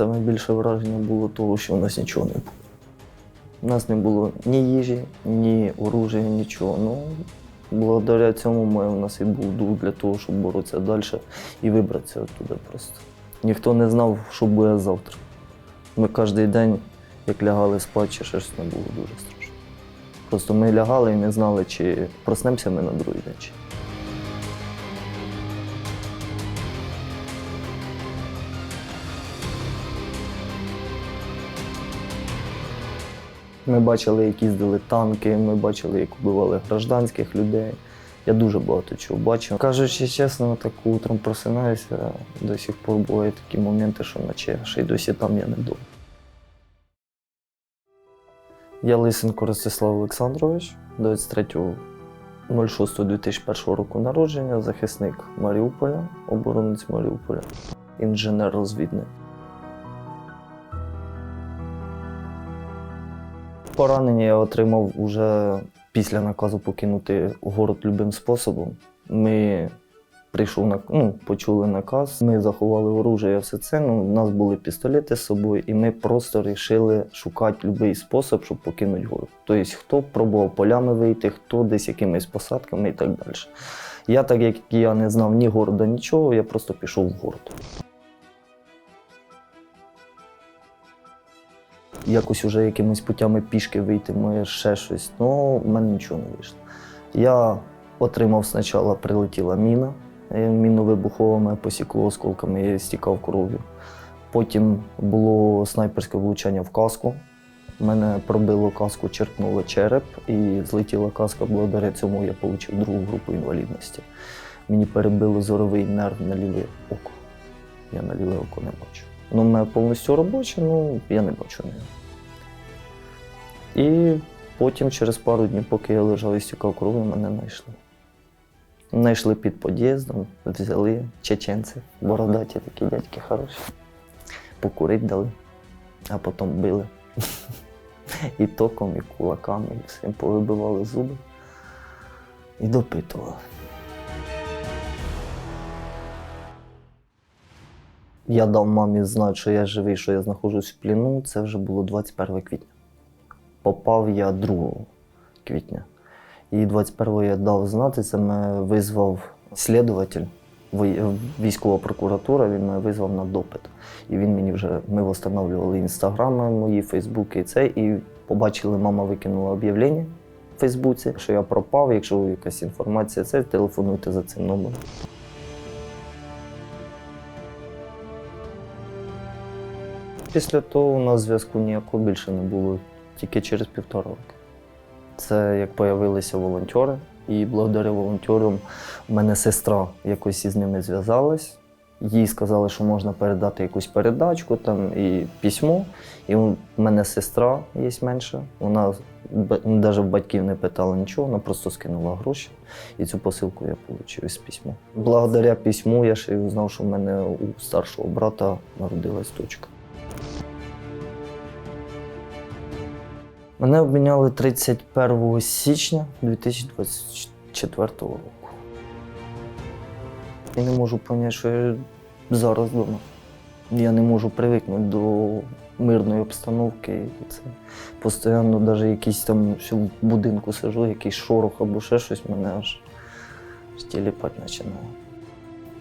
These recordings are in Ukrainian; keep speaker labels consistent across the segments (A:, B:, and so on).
A: Саме більше враження було того, що у нас нічого не було. У нас не було ні їжі, ні оружия, нічого. Ну, благодаря цьому ми, у нас і був дух для того, щоб боротися далі і вибратися оттуда просто. Ніхто не знав, що буде завтра. Ми кожен день, як лягали спати, чи щось не було дуже страшно. Просто ми лягали і не знали, чи проснемося ми на другий день. Ми бачили, як їздили танки, ми бачили, як вбивали гражданських людей. Я дуже багато чого бачив. Кажучи чесно, так утром просинаюся, до сих пор бувають такі моменти, що наче ще й досі там я не вдома. Я Лисенко Ростислав Олександрович, 23.06.2001 року народження, захисник Маріуполя, оборонець Маріуполя, інженер-розвідник. Поранення я отримав уже після наказу покинути город любим способом. Ми прийшов на ну, почули наказ. Ми заховали оружие, все це. Ну, у нас були пістолети з собою, і ми просто вирішили шукати будь-який спосіб, щоб покинути город. Тобто, хто пробував полями вийти, хто десь якимись посадками і так далі. Я, так як я не знав ні города, нічого, я просто пішов в город. Якось уже якимись путями пішки вийти, може ще щось. Ну, в мене нічого не вийшло. Я отримав спочатку прилетіла міна, е, мінно-вибухова, мене посікло осколками, я стікав кров'ю. Потім було снайперське влучання в каску. Мене пробило каску, черпнуло череп і злетіла каска. Благодаря цьому я отримав другу групу інвалідності. Мені перебило зоровий нерв на ліве око. Я на ліве око не бачу. Ну, мене повністю робоче, ну я не бачу ніяк. І потім, через пару днів, поки я лежав і стікав кров'ю, мене знайшли. Знайшли під під'їздом, взяли чеченці, бородаті такі дядьки хороші. Покурить дали, а потім били. І током, і кулаками, і всім повибивали зуби і допитували. Я дав мамі знати, що я живий, що я знаходжусь в пліну. Це вже було 21 квітня. Попав я 2 квітня. І 21-го я дав знати, це мене визвав слідуватель, військова прокуратура, він мене визвав на допит. І він мені вже, ми встановлювали інстаграми мої, фейсбуки і це, і побачили, мама викинула об'явлення в Фейсбуці, що я пропав, якщо якась інформація, це телефонуйте за цим номером. Після того у нас зв'язку ніякого більше не було, тільки через півтора року. Це як з'явилися волонтери, і благодаря волонтерам у мене сестра якось із ними зв'язалась. Їй сказали, що можна передати якусь передачку там і письмо. І у мене сестра є менша. Вона навіть в батьків не питала нічого, вона просто скинула гроші. І цю посилку я отримав з письмо. Благодаря письму я ще узнав, що в мене у старшого брата народилась дочка. Мене обміняли 31 січня 2024 року. Я не можу зрозуміти, що я зараз вдома. Я не можу привикнути до мирної обстановки. Це постійно, навіть якийсь там що в будинку сижу, якийсь шорох або ще щось, мене аж тіліпати починає.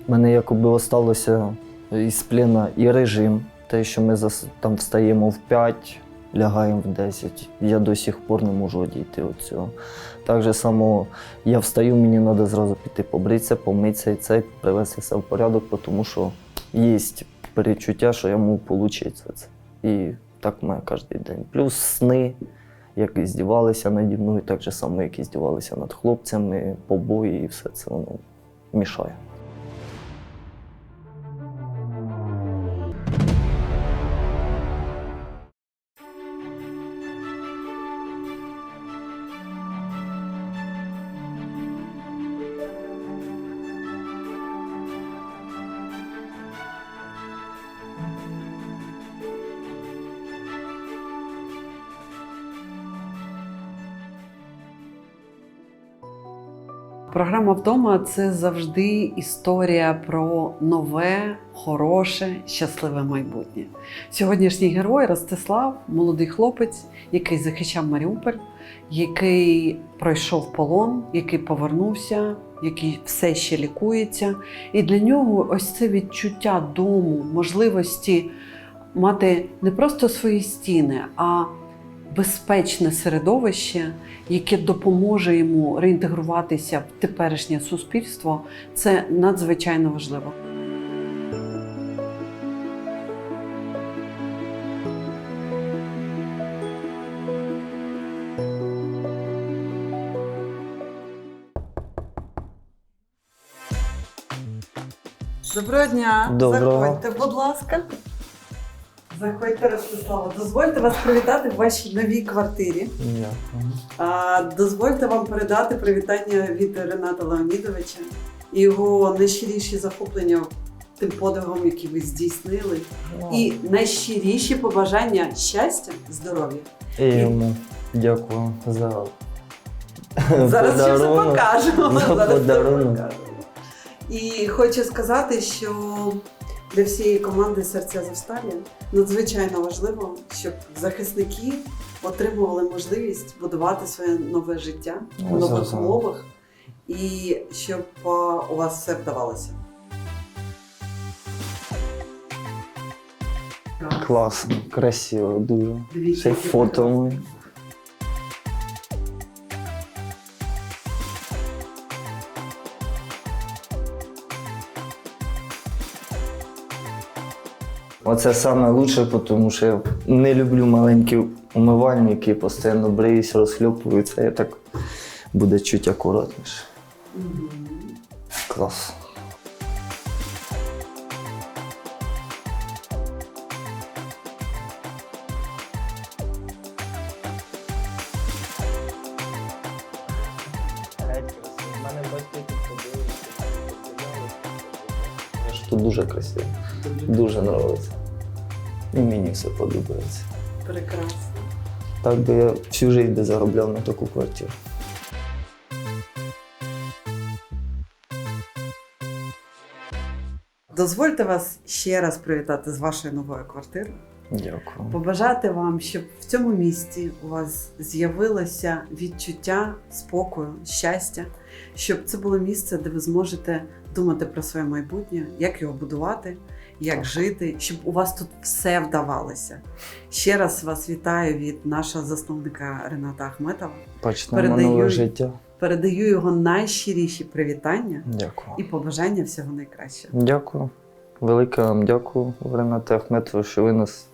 A: Мене якоби осталося із плена і режим, те, що ми там встаємо в 5, лягаємо в 10. Я до сих пор не можу одійти від цього. Так же само я встаю, мені треба зразу піти побритися, помитися і це привести все в порядок, тому що є перечуття, що можу отримати це. І так мене кожен день. Плюс сни, як здівалися наді мною, так же само, як і здівалися над хлопцями, побої і все це воно мішає.
B: Програма вдома це завжди історія про нове, хороше, щасливе майбутнє. Сьогоднішній герой Ростислав, молодий хлопець, який захищав Маріуполь, який пройшов полон, який повернувся, який все ще лікується. І для нього ось це відчуття дому, можливості мати не просто свої стіни, а безпечне середовище, яке допоможе йому реінтегруватися в теперішнє суспільство, це надзвичайно важливо. Доброго дня!
A: Доброго.
B: Заходьте, будь ласка. Заходьте, Ростислава. Дозвольте вас привітати в вашій новій квартирі.
A: Дякую.
B: А, дозвольте вам передати привітання від Рената Леонідовича і його найщиріші захоплення тим подвигом, який ви здійснили, і найщиріші побажання щастя, здоров'я.
A: І йому дякую за
B: Зараз ще все покажемо.
A: За
B: Зараз все покажемо. І хочу сказати, що для всієї команди серця Завсталі надзвичайно важливо, щоб захисники отримували можливість будувати своє нове життя в нових умовах, і щоб у вас все вдавалося.
A: Класно, красиво, дуже.
B: Дивіться,
A: Ще й фото мої. Оце саме лучше, тому що я не люблю маленькі умивальники, постійно бриюсь, розхльопуються, я так буде чуть акуратніше. Клас. Тут дуже красиво, дуже подобається. І мені все подобається.
B: Прекрасно.
A: Так би я всю життя заробляв на таку квартиру.
B: Дозвольте вас ще раз привітати з вашою новою квартирою.
A: Дякую.
B: Побажати вам, щоб в цьому місті у вас з'явилося відчуття спокою, щастя, щоб це було місце, де ви зможете думати про своє майбутнє, як його будувати, як жити, щоб у вас тут все вдавалося. Ще раз вас вітаю від нашого засновника Рената Ахметова.
A: Почнемо
B: Передаю.
A: нове життя.
B: Передаю його найщиріші привітання
A: Дякую.
B: і побажання всього найкращого.
A: Дякую. Велике вам дякую, Рената Ахметова, що ви нас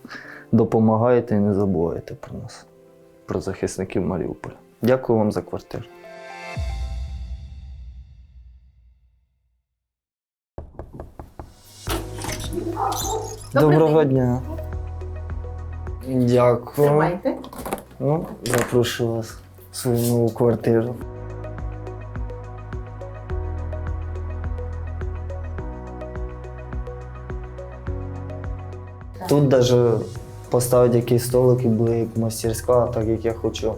A: допомагаєте і не забуваєте про нас, про захисників Маріуполя. Дякую вам за квартиру. Доброго дня. Дякую.
C: Тримайте.
A: Ну, запрошую вас в свою нову квартиру. Тут навіть поставити якийсь столик і буде як мастерська, так як я хочу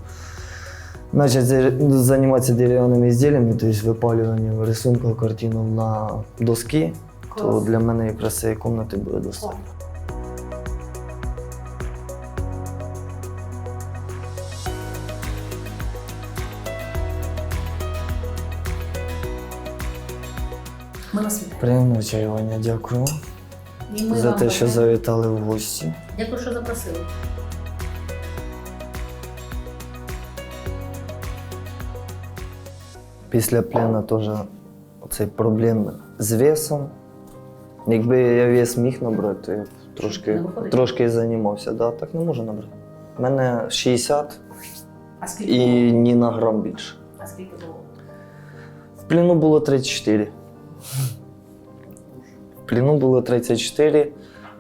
A: почати займатися дерев'яними ізділлями, тобто випалюванням рисунку картину на доски, то для мене якраз цієї кімнати буде достатньо.
C: Ми вас вітаємо.
A: Приємного чаювання, дякую
C: І ми
A: за
C: вам
A: те, що
C: бажаємо-
A: завітали в гості.
C: Дякую, що запросили.
A: Після плена теж оцей проблем з весом. Якби я вес міг набрати, я б трошки, трошки займався. Да, так не можу набрати. У мене 60
C: А скільки
A: і ні на грам більше.
C: А скільки було?
A: В пліну було 34. В пліну було 34.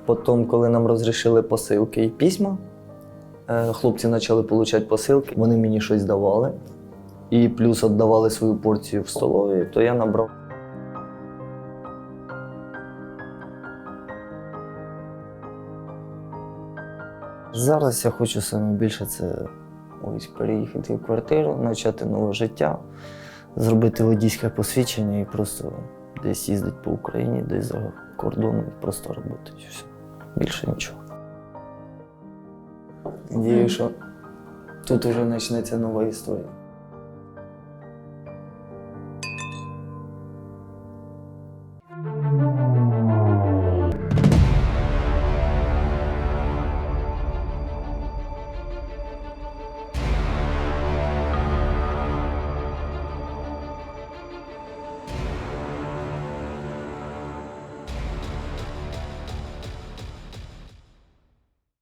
A: Потім, коли нам розрішили посилки і письма, е, хлопці почали отримати посилки, вони мені щось давали. І плюс віддавали свою порцію в столові, то я набрав. Зараз я хочу саме більше це ось переїхати в квартиру, почати нове життя, зробити водійське посвідчення і просто десь їздити по Україні, десь за кордоном, просто робити. Все. Більше нічого. Надію, що тут вже почнеться нова історія.